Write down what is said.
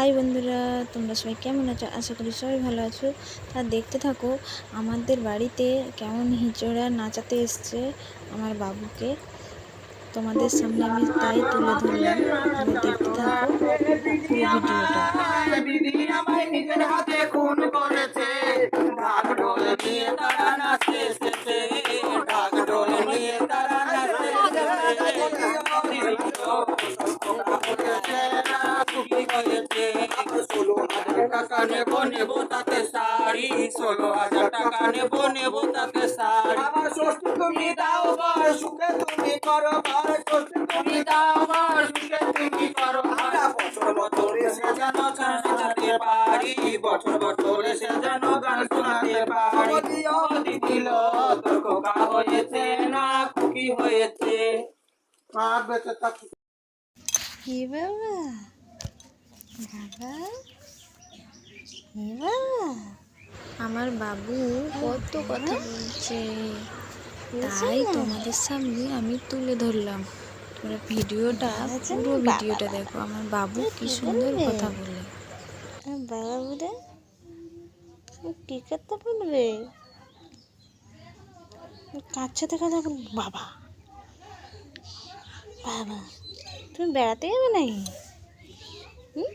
High বন্ধুরা, তোমরা সবাই কেমন আছো? আশা করি সবাই ভালো আছো। তা দেখতে থাকো, আমাদের বাড়িতে কেমন হিজড়া নাচাতে এসছে আমার বাবুকে। তোমাদের সামনে আমি তাই তুলে ধরলাম। দেখতে থাকো ভিডিওটা। নেব নেব তাতে শাড়ি ষোলো হাজার টাকা নেব নেব তাতে শাড়ি। আমার ষষ্ঠী তুমি দাও বর সুখে তুমি করো বর ষষ্ঠী তুমি দাও বর সুখে তুমি করো। আমরা বছর বছর এসে যেন গান শোনাতে পারি বছর বছর এসে যেন গান শোনাতে পারি। ও দিদি লো তোর খোকা হয়েছে না খুকি হয়েছে। আর বেঁচে থাকি। বাবা? বাবা? আমার বাবু কত কথা বলছে। তাই তোমাদের সামনে আমি তুলে ধরলাম। তোমরা ভিডিওটা পুরো ভিডিওটা দেখো। আমার বাবু কি সুন্দর কথা বলে। বাবা কি করতে বলবে? কাছে থেকে দেখো বাবা। বাবা তুমি বেড়াতে যাবে নাকি? হুম?